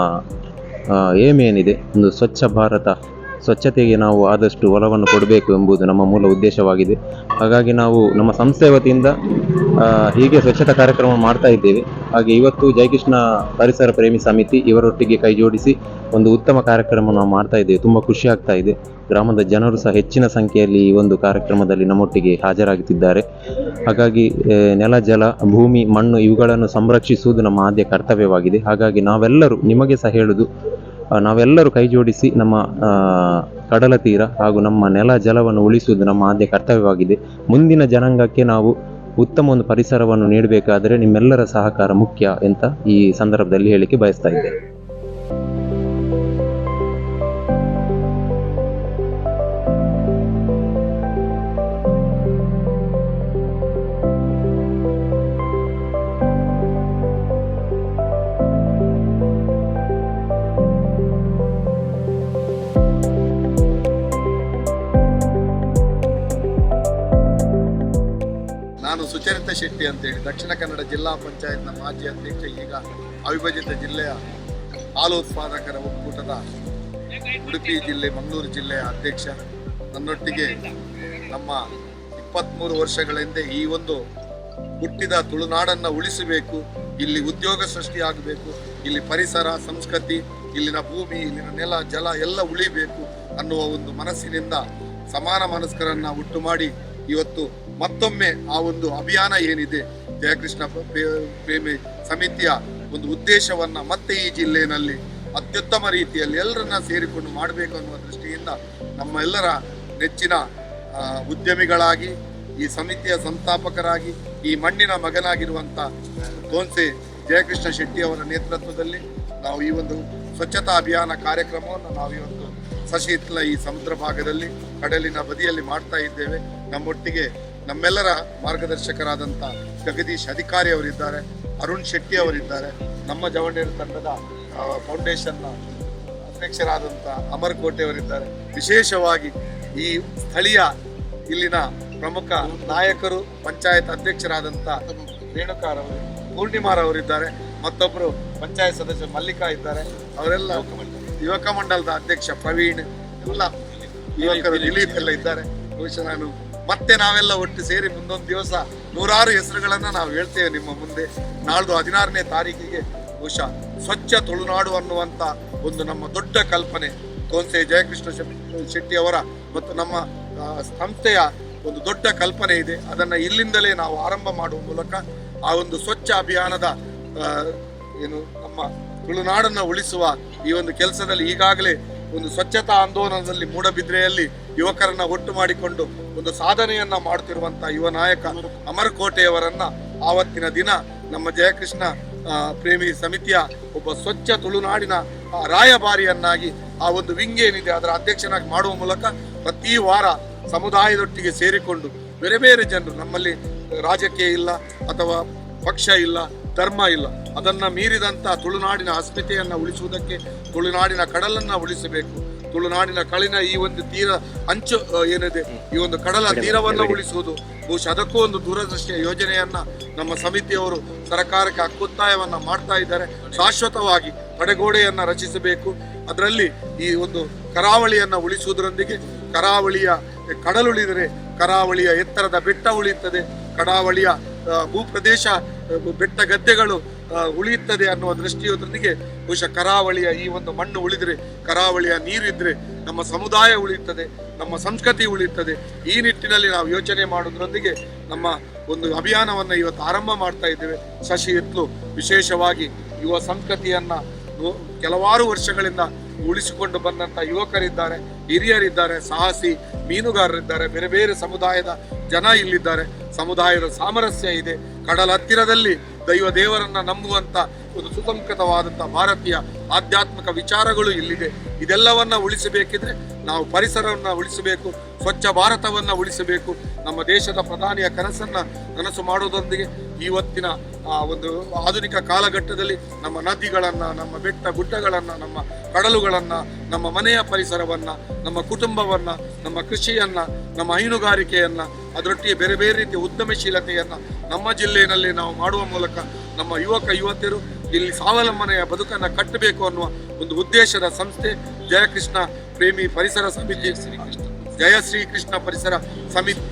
ಏಮ್ ಏನಿದೆ? ಒಂದು ಸ್ವಚ್ಛ ಭಾರತ. ಸ್ವಚ್ಛತೆಗೆ ನಾವು ಆದಷ್ಟು ಒಲವನ್ನು ಕೊಡಬೇಕು ಎಂಬುದು ನಮ್ಮ ಮೂಲ ಉದ್ದೇಶವಾಗಿದೆ. ಹಾಗಾಗಿ ನಾವು ನಮ್ಮ ಸಂಸ್ಥೆ ವತಿಯಿಂದ ಹೀಗೆ ಸ್ವಚ್ಛತಾ ಕಾರ್ಯಕ್ರಮ ಮಾಡ್ತಾ ಇದ್ದೇವೆ. ಹಾಗೆ ಇವತ್ತು ಜಯಕೃಷ್ಣ ಪರಿಸರ ಪ್ರೇಮಿ ಸಮಿತಿ ಇವರೊಟ್ಟಿಗೆ ಕೈ ಜೋಡಿಸಿ ಒಂದು ಉತ್ತಮ ಕಾರ್ಯಕ್ರಮ ನಾವು ಮಾಡ್ತಾ ಇದ್ದೇವೆ. ತುಂಬ ಖುಷಿ ಆಗ್ತಾ ಇದೆ. ಗ್ರಾಮದ ಜನರು ಸಹ ಹೆಚ್ಚಿನ ಸಂಖ್ಯೆಯಲ್ಲಿ ಈ ಒಂದು ಕಾರ್ಯಕ್ರಮದಲ್ಲಿ ನಮ್ಮೊಟ್ಟಿಗೆ ಹಾಜರಾಗುತ್ತಿದ್ದಾರೆ. ಹಾಗಾಗಿ ನೆಲ ಜಲ ಭೂಮಿ ಮಣ್ಣು ಇವುಗಳನ್ನು ಸಂರಕ್ಷಿಸುವುದು ನಮ್ಮ ಆದ್ಯ ಕರ್ತವ್ಯವಾಗಿದೆ. ಹಾಗಾಗಿ ನಾವೆಲ್ಲರೂ ನಿಮಗೆ ಸಹ ಹೇಳುದು ಆ, ನಾವೆಲ್ಲರೂ ಕೈ ಜೋಡಿಸಿ ನಮ್ಮ ಕಡಲ ತೀರ ಹಾಗೂ ನಮ್ಮ ನೆಲ ಜಲವನ್ನು ಉಳಿಸುವುದು ನಮ್ಮ ಆದ್ಯ ಕರ್ತವ್ಯವಾಗಿದೆ. ಮುಂದಿನ ಜನಾಂಗಕ್ಕೆ ನಾವು ಉತ್ತಮ ಒಂದು ಪರಿಸರವನ್ನು ನೀಡಬೇಕಾದರೆ ನಿಮ್ಮೆಲ್ಲರ ಸಹಕಾರ ಮುಖ್ಯ ಅಂತ ಈ ಸಂದರ್ಭದಲ್ಲಿ ಹೇಳಿಕೆ ಬಯಸ್ತಾ ಇದ್ದೇನೆ. ನಾನು ಸುಚರಿತ ಶೆಟ್ಟಿ ಅಂತೇಳಿ ದಕ್ಷಿಣ ಕನ್ನಡ ಜಿಲ್ಲಾ ಪಂಚಾಯತ್ನ ಮಾಜಿ ಅಧ್ಯಕ್ಷ, ಈಗ ಅವಿಭಜಿತ ಜಿಲ್ಲೆಯ ಹಾಲು ಉತ್ಪಾದಕರ ಒಕ್ಕೂಟದ ಉಡುಪಿ ಜಿಲ್ಲೆ, ಮಂಗಳೂರು ಜಿಲ್ಲೆಯ ಅಧ್ಯಕ್ಷ. ನನ್ನೊಟ್ಟಿಗೆ ನಮ್ಮ ಇಪ್ಪತ್ತ್ಮೂರು ವರ್ಷಗಳ ಹಿಂದೆ ಈ ಒಂದು ಹುಟ್ಟಿದ ತುಳುನಾಡನ್ನು ಉಳಿಸಬೇಕು, ಇಲ್ಲಿ ಉದ್ಯೋಗ ಸೃಷ್ಟಿಯಾಗಬೇಕು ಇಲ್ಲಿ ಪರಿಸರ, ಸಂಸ್ಕೃತಿ, ಇಲ್ಲಿನ ಭೂಮಿ, ಇಲ್ಲಿನ ನೆಲ, ಜಲ ಎಲ್ಲ ಉಳಿಬೇಕು ಅನ್ನುವ ಒಂದು ಮನಸ್ಸಿನಿಂದ ಸಮಾನ ಮನಸ್ಕರನ್ನು ಹುಟ್ಟು ಮಾಡಿ ಇವತ್ತು ಮತ್ತೊಮ್ಮೆ ಆ ಒಂದು ಅಭಿಯಾನ ಏನಿದೆ, ಜಯಕೃಷ್ಣ ಪ್ರ- ಪ್ರೇ- ಪ್ರೇಮಿ ಸಮಿತಿಯ ಒಂದು ಉದ್ದೇಶವನ್ನ ಮತ್ತೆ ಈ ಜಿಲ್ಲೆಯಲ್ಲಿ ಅತ್ಯುತ್ತಮ ರೀತಿಯಲ್ಲಿ ಎಲ್ಲರನ್ನ ಸೇರಿಕೊಂಡು ಮಾಡಬೇಕು ಅನ್ನುವ ದೃಷ್ಟಿಯಿಂದ ನಮ್ಮ ಎಲ್ಲರ ನೆಚ್ಚಿನ ಉದ್ಯಮಿಗಳಾಗಿ, ಈ ಸಮಿತಿಯ ಸಂಸ್ಥಾಪಕರಾಗಿ, ಈ ಮಣ್ಣಿನ ಮಗನಾಗಿರುವಂಥ ತೋನ್ಸೆ ಜಯಕೃಷ್ಣ ಶೆಟ್ಟಿ ಅವರ ನೇತೃತ್ವದಲ್ಲಿ ನಾವು ಈ ಒಂದು ಸ್ವಚ್ಛತಾ ಅಭಿಯಾನ ಕಾರ್ಯಕ್ರಮವನ್ನು ನಾವು ಇವತ್ತು ಸಶೀತ್ಲ ಈ ಸಮುದ್ರ ಭಾಗದಲ್ಲಿ, ಕಡಲಿನ ಬದಿಯಲ್ಲಿ ಮಾಡ್ತಾ ಇದ್ದೇವೆ. ನಮ್ಮೊಟ್ಟಿಗೆ ನಮ್ಮೆಲ್ಲರ ಮಾರ್ಗದರ್ಶಕರಾದಂಥ ಜಗದೀಶ್ ಅಧಿಕಾರಿ ಅವರಿದ್ದಾರೆ, ಅರುಣ್ ಶೆಟ್ಟಿ ಅವರಿದ್ದಾರೆ. ನಮ್ಮ ಜವಣೇರು ತಂಡದ ಫೌಂಡೇಶನ್ನ ಅಧ್ಯಕ್ಷರಾದಂಥ ಅಮರ್ ಕೋಟೆ ಅವರಿದ್ದಾರೆ. ವಿಶೇಷವಾಗಿ ಈ ಸ್ಥಳೀಯ ಇಲ್ಲಿನ ಪ್ರಮುಖ ನಾಯಕರು, ಪಂಚಾಯತ್ ಅಧ್ಯಕ್ಷರಾದಂಥ ರೇಣುಕಾರವರು ಪೂರ್ಣಿಮಾರವರಿದ್ದಾರೆ ಮತ್ತೊಬ್ಬರು ಪಂಚಾಯತ್ ಸದಸ್ಯ ಮಲ್ಲಿಕಾ ಇದ್ದಾರೆ. ಅವರೆಲ್ಲ ಯುವಕ ಮಂಡಲದ ಅಧ್ಯಕ್ಷ ಪ್ರವೀಣ್, ಎಲ್ಲ ಯುವಕರು ಎಲ್ಲ ಇದ್ದಾರೆ. ಬಹುಶಃ ನಾನು ಮತ್ತೆ ನಾವೆಲ್ಲ ಒಟ್ಟು ಸೇರಿ ಮುಂದೊಂದು ದಿವಸ ನೂರಾರು ಹೆಸರುಗಳನ್ನ ನಾವು ಹೇಳ್ತೇವೆ ನಿಮ್ಮ ಮುಂದೆ. ನಾಳ್ದು ಹದಿನಾರನೇ ತಾರೀಕಿಗೆ ಬಹುಶಃ ಸ್ವಚ್ಛ ತುಳುನಾಡು ಅನ್ನುವಂತ ಒಂದು ನಮ್ಮ ದೊಡ್ಡ ಕಲ್ಪನೆ. ಕೋನ್ಸೆ ಜಯಕೃಷ್ಣ ಶೆಟ್- ಶೆಟ್ಟಿ ಅವರ ಮತ್ತು ನಮ್ಮ ಸಂಸ್ಥೆಯ ಒಂದು ದೊಡ್ಡ ಕಲ್ಪನೆ ಇದೆ. ಅದನ್ನ ಇಲ್ಲಿಂದಲೇ ನಾವು ಆರಂಭ ಮಾಡುವ ಮೂಲಕ ಆ ಒಂದು ಸ್ವಚ್ಛ ಅಭಿಯಾನದ ಏನು ನಮ್ಮ ತುಳುನಾಡನ್ನು ಉಳಿಸುವ ಈ ಒಂದು ಕೆಲಸದಲ್ಲಿ ಈಗಾಗಲೇ ಒಂದು ಸ್ವಚ್ಛತಾ ಆಂದೋಲನದಲ್ಲಿ ಮೂಡಬಿದ್ರೆಯಲ್ಲಿ ಯುವಕರನ್ನ ಒಟ್ಟು ಮಾಡಿಕೊಂಡು ಒಂದು ಸಾಧನೆಯನ್ನ ಮಾಡುತ್ತಿರುವಂತ ಯುವ ನಾಯಕ ಅಮರಕೋಟೆಯವರನ್ನ ಆವತ್ತಿನ ದಿನ ನಮ್ಮ ಜಯಕೃಷ್ಣ ಪ್ರೇಮಿ ಸಮಿತಿಯ ಒಬ್ಬ ಸ್ವಚ್ಛ ತುಳುನಾಡಿನ ರಾಯಭಾರಿಯನ್ನಾಗಿ ಆ ಒಂದು ವಿಂಗ್ ಏನಿದೆ ಅದರ ಅಧ್ಯಕ್ಷನಾಗಿ ಮಾಡುವ ಮೂಲಕ ಪ್ರತಿ ವಾರ ಸಮುದಾಯದೊಟ್ಟಿಗೆ ಸೇರಿಕೊಂಡು ಬೇರೆ ಬೇರೆ ಜನರು, ನಮ್ಮಲ್ಲಿ ರಾಜಕೀಯ ಇಲ್ಲ ಅಥವಾ ಪಕ್ಷ ಇಲ್ಲ, ಧರ್ಮ ಇಲ್ಲ, ಅದನ್ನ ಮೀರಿದಂತ ತುಳುನಾಡಿನ ಅಸ್ಮಿತೆಯನ್ನ ಉಳಿಸುವುದಕ್ಕೆ, ತುಳುನಾಡಿನ ಕಡಲನ್ನ ಉಳಿಸಬೇಕು. ತುಳುನಾಡಿನ ಕಳಿನ ಈ ಒಂದು ತೀರ ಅಂಚು ಏನಿದೆ ಈ ಒಂದು ಕಡಲ ತೀರವನ್ನು ಉಳಿಸುವುದು. ಬಹುಶಃ ಅದಕ್ಕೂ ಒಂದು ದೂರದೃಷ್ಟಿಯ ಯೋಜನೆಯನ್ನ ನಮ್ಮ ಸಮಿತಿಯವರು ಸರ್ಕಾರಕ್ಕೆ ಹಕ್ಕೊತ್ತಾಯವನ್ನ ಮಾಡ್ತಾ ಇದ್ದಾರೆ. ಶಾಶ್ವತವಾಗಿ ತಡೆಗೋಡೆಯನ್ನ ರಚಿಸಬೇಕು. ಅದರಲ್ಲಿ ಈ ಒಂದು ಕರಾವಳಿಯನ್ನ ಉಳಿಸುವುದರೊಂದಿಗೆ ಕರಾವಳಿಯ ಕಡಲುಳಿದರೆ ಕರಾವಳಿಯ ಎತ್ತರದ ಬೆಟ್ಟ ಉಳಿಯುತ್ತದೆ. ಕರಾವಳಿಯ ಭೂಪ್ರದೇಶ ಬೆಟ್ಟ ಗದ್ದೆಗಳು ಉಳಿಯುತ್ತದೆ ಅನ್ನುವ ದೃಷ್ಟಿಯೊಂದಿಗೆ ಬಹುಶಃ ಕರಾವಳಿಯ ಈ ಒಂದು ಮಣ್ಣು ಉಳಿದರೆ, ಕರಾವಳಿಯ ನೀರಿದ್ರೆ ನಮ್ಮ ಸಮುದಾಯ ಉಳಿಯುತ್ತದೆ, ನಮ್ಮ ಸಂಸ್ಕೃತಿ ಉಳಿಯುತ್ತದೆ. ಈ ನಿಟ್ಟಿನಲ್ಲಿ ನಾವು ಯೋಚನೆ ಮಾಡೋದ್ರೊಂದಿಗೆ ನಮ್ಮ ಒಂದು ಅಭಿಯಾನವನ್ನು ಇವತ್ತು ಆರಂಭ ಮಾಡ್ತಾ ಇದ್ದೇವೆ. ಶಶಿ ಎತ್ಲು ವಿಶೇಷವಾಗಿ ಯುವ ಸಂಸ್ಕೃತಿಯನ್ನು ಕೆಲವಾರು ವರ್ಷಗಳಿಂದ ಉಳಿಸಿಕೊಂಡು ಬಂದಂತ ಯುವಕರಿದ್ದಾರೆ, ಹಿರಿಯರಿದ್ದಾರೆ, ಸಾಹಸಿ ಮೀನುಗಾರರಿದ್ದಾರೆ, ಬೇರೆ ಬೇರೆ ಸಮುದಾಯದ ಜನ ಇಲ್ಲಿದ್ದಾರೆ. ಸಮುದಾಯದ ಸಾಮರಸ್ಯ ಇದೆ. ಕಡಲ ಹತ್ತಿರದಲ್ಲಿ ದೈವ ದೇವರನ್ನ ನಂಬುವಂತ ಒಂದು ಸುಸಂಸ್ಕೃತವಾದಂತ ಭಾರತೀಯ ಆಧ್ಯಾತ್ಮಿಕ ವಿಚಾರಗಳು ಇಲ್ಲಿದೆ. ಇದೆಲ್ಲವನ್ನ ಉಳಿಸಬೇಕಿದ್ರೆ ನಾವು ಪರಿಸರವನ್ನ ಉಳಿಸಬೇಕು, ಸ್ವಚ್ಛ ಭಾರತವನ್ನ ಉಳಿಸಬೇಕು. ನಮ್ಮ ದೇಶದ ಪ್ರಧಾನಿಯ ಕನಸನ್ನ ನನಸು ಮಾಡುವುದರೊಂದಿಗೆ ಇವತ್ತಿನ ಒಂದು ಆಧುನಿಕ ಕಾಲಘಟ್ಟದಲ್ಲಿ ನಮ್ಮ ನದಿಗಳನ್ನ, ನಮ್ಮ ಬೆಟ್ಟ ಗುಡ್ಡಗಳನ್ನ, ನಮ್ಮ ಕಡಲುಗಳನ್ನ, ನಮ್ಮ ಮನೆಯ ಪರಿಸರವನ್ನ, ನಮ್ಮ ಕುಟುಂಬವನ್ನ, ನಮ್ಮ ಕೃಷಿಯನ್ನ, ನಮ್ಮ ಹೈನುಗಾರಿಕೆಯನ್ನ ಅದರೊಟ್ಟಿಗೆ ಬೇರೆ ಬೇರೆ ರೀತಿಯ ಉದ್ಯಮಶೀಲತೆಯನ್ನು ನಮ್ಮ ಜಿಲ್ಲೆಯಲ್ಲಿ ನಾವು ಮಾಡುವ ಮೂಲಕ ನಮ್ಮ ಯುವಕ, ಯುವತಿಯರು ಇಲ್ಲಿ ಸ್ವಾವಲಂಬನೆಯ ಬದುಕನ್ನು ಕಟ್ಟಬೇಕು ಅನ್ನುವ ಒಂದು ಉದ್ದೇಶದ ಸಂಸ್ಥೆ ಜಯಕೃಷ್ಣ ಪ್ರೇಮಿ ಪರಿಸರ ಸಮಿತಿ. ಜಯ ಶ್ರೀಕೃಷ್ಣ ಪರಿಸರ ಸಮಿತಿ.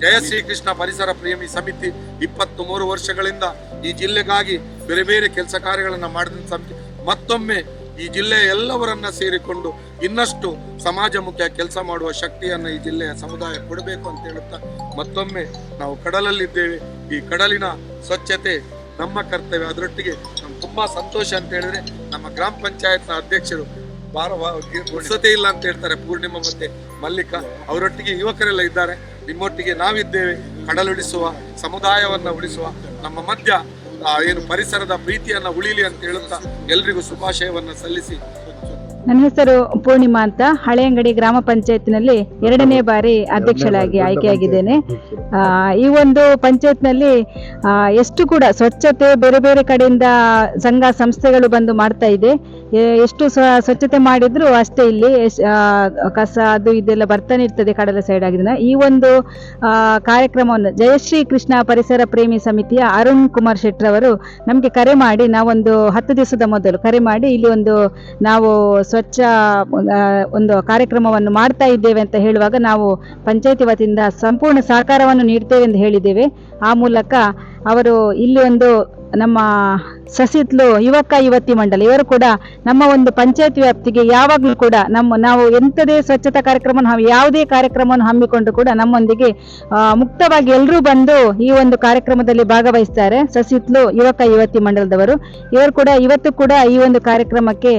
ಜಯ ಶ್ರೀಕೃಷ್ಣ ಪರಿಸರ ಪ್ರೇಮಿ ಸಮಿತಿ ಇಪ್ಪತ್ತು ಮೂರು ವರ್ಷಗಳಿಂದ ಈ ಜಿಲ್ಲೆಗಾಗಿ ಬೇರೆ ಬೇರೆ ಕೆಲಸ ಕಾರ್ಯಗಳನ್ನು ಮಾಡಿದ ಸಮಿತಿ. ಮತ್ತೊಮ್ಮೆ ಈ ಜಿಲ್ಲೆ ಎಲ್ಲವರನ್ನ ಸೇರಿಕೊಂಡು ಇನ್ನಷ್ಟು ಸಮಾಜಮುಖಿ ಕೆಲಸ ಮಾಡುವ ಶಕ್ತಿಯನ್ನು ಈ ಜಿಲ್ಲೆಯ ಸಮುದಾಯ ಕೊಡಬೇಕು ಅಂತ ಹೇಳುತ್ತಾ ಮತ್ತೊಮ್ಮೆ ನಾವು ಕಡಲಲ್ಲಿದ್ದೇವೆ. ಈ ಕಡಲಿನ ಸ್ವಚ್ಛತೆ ನಮ್ಮ ಕರ್ತವ್ಯ. ಅದರೊಟ್ಟಿಗೆ ನಮ್ಗೆ ತುಂಬಾ ಸಂತೋಷ ಅಂತ ಹೇಳಿದ್ರೆ ನಮ್ಮ ಗ್ರಾಮ ಪಂಚಾಯತ್ನ ಅಧ್ಯಕ್ಷರು ವಸತಿ ಇಲ್ಲ ಅಂತ ಹೇಳ್ತಾರೆ ಪೂರ್ಣಿಮಾ ಮತ್ತೆ ಮಲ್ಲಿಕ. ಅವರೊಟ್ಟಿಗೆ ಯುವಕರೆಲ್ಲ ಇದ್ದಾರೆ. ನಿಮ್ಮೊಟ್ಟಿಗೆ ನಾವಿದ್ದೇವೆ. ಕಡಲುಳಿಸುವ ಸಮುದಾಯವನ್ನ ಉಳಿಸುವ, ನಮ್ಮ ಮಧ್ಯ ಏನು ಪರಿಸರದ ಪ್ರೀತಿಯನ್ನ ಉಳಿಲಿ ಅಂತ ಹೇಳುತ್ತಾ ಎಲ್ರಿಗೂ ಶುಭಾಶಯವನ್ನ ಸಲ್ಲಿಸಿ. ನನ್ನ ಹೆಸರು ಪೂರ್ಣಿಮಾ ಅಂತ. ಹಳೆಯಂಗಡಿ ಗ್ರಾಮ ಪಂಚಾಯತ್ನಲ್ಲಿ ಎರಡನೇ ಬಾರಿ ಅಧ್ಯಕ್ಷಳಾಗಿ ಆಯ್ಕೆಯಾಗಿದ್ದೇನೆ. ಆ, ಈ ಒಂದು ಪಂಚಾಯತ್ನಲ್ಲಿ ಎಷ್ಟು ಕೂಡ ಸ್ವಚ್ಛತೆ ಬೇರೆ ಬೇರೆ ಕಡೆಯಿಂದ ಸಂಘ ಸಂಸ್ಥೆಗಳು ಬಂದು ಮಾಡ್ತಾ ಇದೆ. ಎಷ್ಟು ಸ್ವ- ಸ್ವಚ್ಛತೆ ಮಾಡಿದ್ರು ಅಷ್ಟೇ ಇಲ್ಲಿ ಕಸ ಅದು ಇದೆಲ್ಲ ಬರ್ತಾನೆ ಇರ್ತದೆ ಕಡಲ ಸೈಡ್ ಆಗಿದ್ರೆ ಈ ಒಂದು ಆ, ಕಾರ್ಯಕ್ರಮವನ್ನು ಜಯಶ್ರೀ ಕೃಷ್ಣ ಪರಿಸರ ಪ್ರೇಮಿ ಸಮಿತಿಯ ಅರುಣ್ ಕುಮಾರ್ ಶೆಟ್ರವರು ನಮಗೆ ಕರೆ ಮಾಡಿ ನಾವೊಂದು ಹತ್ತು ದಿವಸದ ಮೊದಲು ಕರೆ ಮಾಡಿ ಇಲ್ಲಿ ಒಂದು ನಾವು ಸ್ವಚ್ಛ ಒಂದು ಕಾರ್ಯಕ್ರಮವನ್ನು ಮಾಡ್ತಾ ಇದ್ದೇವೆ ಅಂತ ಹೇಳುವಾಗ ನಾವು ಪಂಚಾಯತಿ ವತಿಯಿಂದ ಸಂಪೂರ್ಣ ಸಹಕಾರವನ್ನು ನೀಡ್ತೇವೆ ಎಂದು ಹೇಳಿದ್ದೇವೆ. ಆ ಮೂಲಕ ಅವರು ಇಲ್ಲಿ ಒಂದು ನಮ್ಮ ಸಸಿತ್ಲು ಯುವಕ, ಯುವತಿ ಮಂಡಲ ಇವರು ಕೂಡ ನಮ್ಮ ಒಂದು ಪಂಚಾಯತ್ ವ್ಯಾಪ್ತಿಗೆ ಯಾವಾಗಲೂ ಕೂಡ ನಮ್ಮ, ನಾವು ಎಂಥದೇ ಸ್ವಚ್ಛತಾ ಕಾರ್ಯಕ್ರಮ ಯಾವುದೇ ಕಾರ್ಯಕ್ರಮವನ್ನು ಹಮ್ಮಿಕೊಂಡು ಕೂಡ ನಮ್ಮೊಂದಿಗೆ ಮುಕ್ತವಾಗಿ ಎಲ್ಲರೂ ಬಂದು ಈ ಒಂದು ಕಾರ್ಯಕ್ರಮದಲ್ಲಿ ಭಾಗವಹಿಸ್ತಾರೆ. ಸಸಿತ್ಲು ಯುವಕ, ಯುವತಿ ಮಂಡಲದವರು. ಇವರು ಕೂಡ ಇವತ್ತು ಕೂಡ ಈ ಒಂದು ಕಾರ್ಯಕ್ರಮಕ್ಕೆ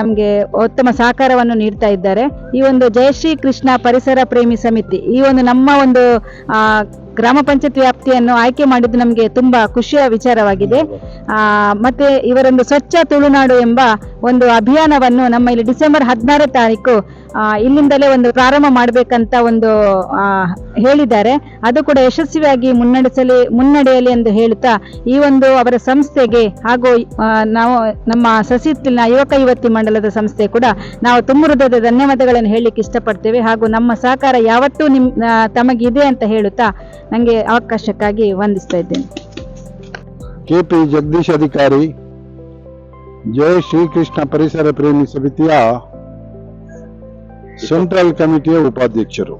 ನಮಗೆ ಉತ್ತಮ ಸಹಕಾರವನ್ನು ನೀಡ್ತಾ ಇದ್ದಾರೆ. ಈ ಒಂದು ಜಯಶ್ರೀ ಕೃಷ್ಣ ಪರಿಸರ ಪ್ರೇಮಿ ಸಮಿತಿ, ಈ ಒಂದು ನಮ್ಮ ಒಂದು ಗ್ರಾಮ ಪಂಚಾಯತ್ ವ್ಯಾಪ್ತಿಯನ್ನು ಆಯ್ಕೆ ಮಾಡಿದ್ದು ನಮಗೆ ತುಂಬಾ ಖುಷಿಯ ವಿಚಾರವಾಗಿದೆ. ಮತ್ತೆ ಇವರೊಂದು ಸ್ವಚ್ಛ ತುಳುನಾಡು ಎಂಬ ಒಂದು ಅಭಿಯಾನವನ್ನು ನಮ್ಮ ಇಲ್ಲಿ ಡಿಸೆಂಬರ್ ಹದಿನಾರು ತಾರೀಕು ಇಲ್ಲಿಂದಲೇ ಒಂದು ಪ್ರಾರಂಭ ಮಾಡಬೇಕಂತ ಒಂದು ಹೇಳಿದ್ದಾರೆ. ಅದು ಕೂಡ ಯಶಸ್ವಿಯಾಗಿ ಮುನ್ನಡೆಸಲಿ, ಮುನ್ನಡೆಯಲಿ ಎಂದು ಹೇಳುತ್ತಾ ಈ ಒಂದು ಅವರ ಸಂಸ್ಥೆಗೆ ಹಾಗೂ ನಾವು ನಮ್ಮ ಸಸಿತ್ತಿನ ಯುವಕ ಯುವತಿ ಮಂಡಲದ ಸಂಸ್ಥೆ ಕೂಡ ನಾವು ತುಂಬ ಧನ್ಯವಾದಗಳನ್ನು ಹೇಳಲಿಕ್ಕೆ ಇಷ್ಟಪಡ್ತೇವೆ ಹಾಗೂ ನಮ್ಮ ಸಹಕಾರ ಯಾವತ್ತೂ ನಿಮ್ ತಮಗಿದೆ ಅಂತ ಹೇಳುತ್ತಾ ನನಗೆ ಅವಕಾಶಕ್ಕಾಗಿ ವಂದಿಸ್ತಾ ಇದ್ದೇನೆ. ಕೆ ಪಿ ಜಗದೀಶ್ ಅಧಿಕಾರಿ ಜಯ ಶ್ರೀಕೃಷ್ಣ ಪರಿಸರ ಪ್ರೇಮಿ ಸಮಿತಿಯ ಸೆಂಟ್ರಲ್ ಕಮಿಟಿಯ ಉಪಾಧ್ಯಕ್ಷರು.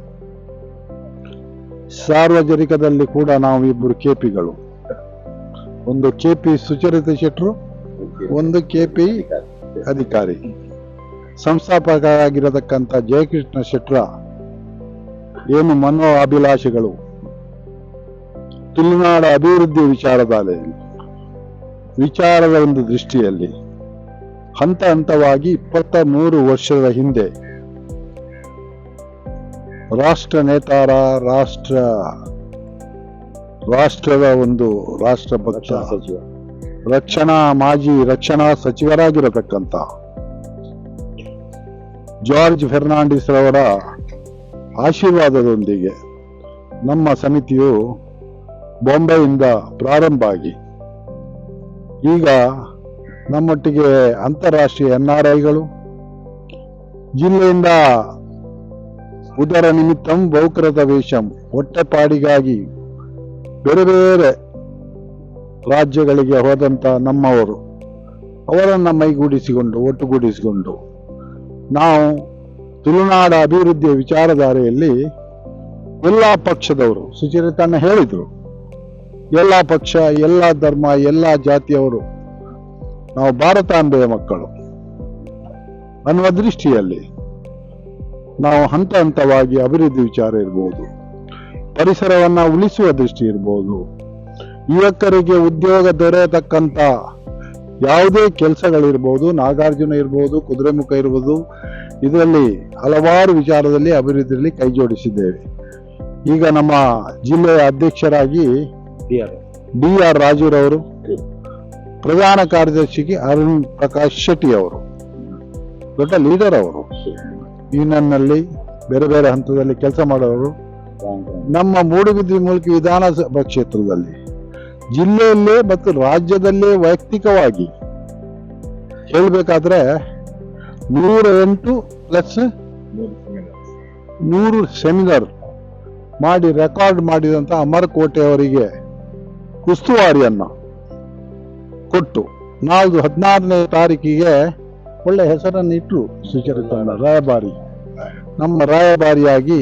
ಸಾರ್ವಜನಿಕದಲ್ಲಿ ಕೂಡ ನಾವು ಇಬ್ಬರು ಕೆಪಿಗಳು. ಒಂದು ಕೆಪಿ ಸುಚರಿತ ಶೆಟ್ರು, ಒಂದು ಕೆಪಿ ಅಧಿಕಾರಿ. ಸಂಸ್ಥಾಪಕರಾಗಿರತಕ್ಕಂಥ ಜಯಕೃಷ್ಣ ಶೆಟ್ರ, ಏನು ಮನೋ ಅಭಿಲಾಷೆಗಳು ತುಳುನಾಡ ಅಭಿವೃದ್ಧಿ ವಿಚಾರದಲ್ಲಿ ವಿಚಾರದ ಒಂದು ದೃಷ್ಟಿಯಲ್ಲಿ ಹಂತ ಹಂತವಾಗಿ ಇಪ್ಪತ್ತ ಮೂರು ವರ್ಷದ ಹಿಂದೆ ರಾಷ್ಟ್ರ ನೇತಾರ ರಾಷ್ಟ್ರ ರಾಷ್ಟ್ರದ ಒಂದು ರಾಷ್ಟ್ರ ಭಕ್ತ ರಕ್ಷಣಾ ಮಾಜಿ ರಕ್ಷಣಾ ಸಚಿವರಾಗಿರತಕ್ಕಂಥ ಜಾರ್ಜ್ ಫೆರ್ನಾಂಡಿಸ್ ರವರ ಆಶೀರ್ವಾದದೊಂದಿಗೆ ನಮ್ಮ ಸಮಿತಿಯು ಬಾಂಬೆಯಿಂದ ಪ್ರಾರಂಭ ಆಗಿ ಈಗ ನಮ್ಮೊಟ್ಟಿಗೆ ಅಂತಾರಾಷ್ಟ್ರೀಯ ಎನ್ ಆರ್ ಐಗಳು, ಜಿಲ್ಲೆಯಿಂದ ಉದರ ನಿಮಿತ್ತಂ ಬಹುಕೃತ ವೇಷಂ ಹೊಟ್ಟೆಪಾಡಿಗಾಗಿ ಬೇರೆ ಬೇರೆ ರಾಜ್ಯಗಳಿಗೆ ಹೋದಂತ ನಮ್ಮವರು, ಅವರನ್ನು ಮೈಗೂಡಿಸಿಕೊಂಡು, ಒಟ್ಟುಗೂಡಿಸಿಕೊಂಡು, ನಾವು ತುಳುನಾಡ ಅಭಿವೃದ್ಧಿಯ ವಿಚಾರಧಾರೆಯಲ್ಲಿ ಎಲ್ಲಾ ಪಕ್ಷದವರು, ಸುಚರಿತನ್ನ ಹೇಳಿದ್ರು. ಎಲ್ಲ ಪಕ್ಷ, ಎಲ್ಲ ಧರ್ಮ, ಎಲ್ಲ ಜಾತಿಯವರು, ನಾವು ಭಾರತಾಂಬೆಯ ಮಕ್ಕಳು. ಅನ್ನುವ ದೃಷ್ಟಿಯಲ್ಲಿ ನಾವು ಹಂತ ಹಂತವಾಗಿ ಅಭಿವೃದ್ಧಿ ವಿಚಾರ ಇರ್ಬೋದು. ಪರಿಸರವನ್ನು ಉಳಿಸುವ ದೃಷ್ಟಿ ಇರ್ಬೋದು. ಯುವಕರಿಗೆ ಉದ್ಯೋಗ ದೊರೆಯತಕ್ಕಂತ ಯಾವುದೇ ಕೆಲಸಗಳಿರ್ಬೋದು, ನಾಗಾರ್ಜುನ ಇರ್ಬೋದು, ಕುದುರೆಮುಖ ಇರ್ಬೋದು, ಇದರಲ್ಲಿ ಹಲವಾರು ವಿಚಾರದಲ್ಲಿ ಅಭಿವೃದ್ಧಿಯಲ್ಲಿ ಕೈ ಜೋಡಿಸಿದ್ದೇವೆ. ಈಗ ನಮ್ಮ ಜಿಲ್ಲೆಯ ಅಧ್ಯಕ್ಷರಾಗಿ ಡಿ ಆರ್. ರಾಜುರವರು ಪ್ರಧಾನ ಕಾರ್ಯದರ್ಶಿಗೆ ಅರುಣ್ ಪ್ರಕಾಶ್ ಶೆಟ್ಟಿ ಅವರು. ದೊಡ್ಡ ಲೀಡರ್ ಅವರು. ಯೂನಿಯನ್ನಲ್ಲಿ ಬೇರೆ ಬೇರೆ ಹಂತದಲ್ಲಿ ಕೆಲಸ ಮಾಡೋರು. ನಮ್ಮ ಮೂಡುಬಿದ್ರಿ ಮೂಲಕ ವಿಧಾನಸಭಾ ಕ್ಷೇತ್ರದಲ್ಲಿ ಜಿಲ್ಲೆಯಲ್ಲೇ ಮತ್ತು ರಾಜ್ಯದಲ್ಲೇ ವೈಯಕ್ತಿಕವಾಗಿ ಹೇಳ್ಬೇಕಾದ್ರೆ ನೂರ ಎಂಟು ಪ್ಲಸ್ ನೂರು ಸೆಮಿನಾರ್ ಮಾಡಿ ರೆಕಾರ್ಡ್ ಮಾಡಿದಂತ ಅಮರಕೋಟೆ ಅವರಿಗೆ ಉಸ್ತುವಾರಿಯನ್ನ ಕೊಟ್ಟು ನಾಲ್ಕು ಹದಿನಾರನೇ ತಾರೀಕಿಗೆ ಒಳ್ಳೆ ಹೆಸರನ್ನು ಇಟ್ಟರು ಸುಚರಿತನ ರಾಯಭಾರಿ. ನಮ್ಮ ರಾಯಭಾರಿಯಾಗಿ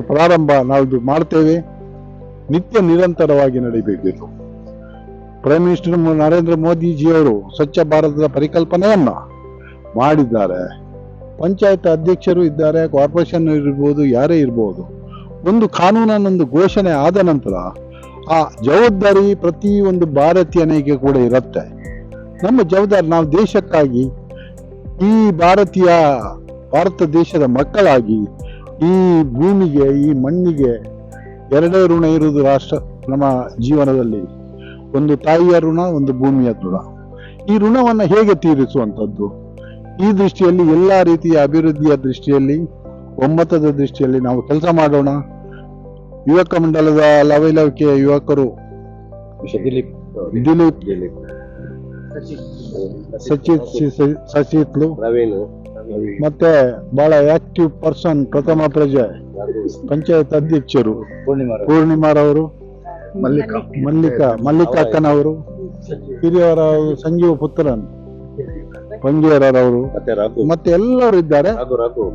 ಪ್ರಾರಂಭ ನಾವು ಮಾಡ್ತೇವೆ. ನಿತ್ಯ ನಿರಂತರವಾಗಿ ನಡೀಬೇಕು ಇದು ಪ್ರೈಮ್ ಮಿನಿಸ್ಟರ್ ನರೇಂದ್ರ ಮೋದಿಜಿಯವರು ಸ್ವಚ್ಛ ಭಾರತದ ಪರಿಕಲ್ಪನೆಯನ್ನ ಮಾಡಿದ್ದಾರೆ. ಪಂಚಾಯತ್ ಅಧ್ಯಕ್ಷರು ಇದ್ದಾರೆ, ಕಾರ್ಪೊರೇಷನ್ ಇರ್ಬೋದು, ಯಾರೇ ಇರ್ಬೋದು. ಒಂದು ಕಾನೂನನ್ನೊಂದು ಘೋಷಣೆ ಆದ ನಂತರ ಆ ಜವಾಬ್ದಾರಿ ಪ್ರತಿ ಒಂದು ಭಾರತೀಯನಿಗೆ ಕೂಡ ಇರುತ್ತೆ. ನಮ್ಮ ಜವಾಬ್ದಾರಿ ನಾವು ದೇಶಕ್ಕಾಗಿ, ಈ ಭಾರತೀಯ ಭಾರತ ದೇಶದ ಮಕ್ಕಳಾಗಿ, ಈ ಭೂಮಿಗೆ, ಈ ಮಣ್ಣಿಗೆ ಎರಡೇ ಋಣ ಇರುವುದು ರಾಷ್ಟ್ರ, ನಮ್ಮ ಜೀವನದಲ್ಲಿ. ಒಂದು ತಾಯಿಯ ಋಣ, ಒಂದು ಭೂಮಿಯ ಋಣ. ಈ ಋಣವನ್ನ ಹೇಗೆ ತೀರಿಸುವಂಥದ್ದು ಈ ದೃಷ್ಟಿಯಲ್ಲಿ ಎಲ್ಲಾ ರೀತಿಯ ಅಭಿವೃದ್ಧಿಯ ದೃಷ್ಟಿಯಲ್ಲಿ, ಒಮ್ಮತದ ದೃಷ್ಟಿಯಲ್ಲಿ ನಾವು ಕೆಲಸ ಮಾಡೋಣ. ಯುವಕ ಮಂಡಲದ ಲವೈಲವಿಕೆ ಯುವಕರು ದಿಲೀಪ್. ಸಚಿತ್ ಸಿ- ಸಚಿತ್ಲು. ಮತ್ತೆ ಬಹಳ ಆಕ್ಟಿವ್ ಪರ್ಸನ್ ಪ್ರಥಮ ಪ್ರಜೆ ಪಂಚಾಯತ್ ಅಧ್ಯಕ್ಷರು. ಪೂರ್ಣಿಮಾರವರು. ಮಲ್ಲಿಕಾ. ಮಲ್ಲಿಕಾ ಮಲ್ಲಿಕಾಕ್ಕನವರು ಹಿರಿಯವರ ಸಂಜೀವ ಪುತ್ರನ್ ಪಂಗೇರವರು ಮತ್ತೆ ಎಲ್ಲರೂ ಇದ್ದಾರೆ.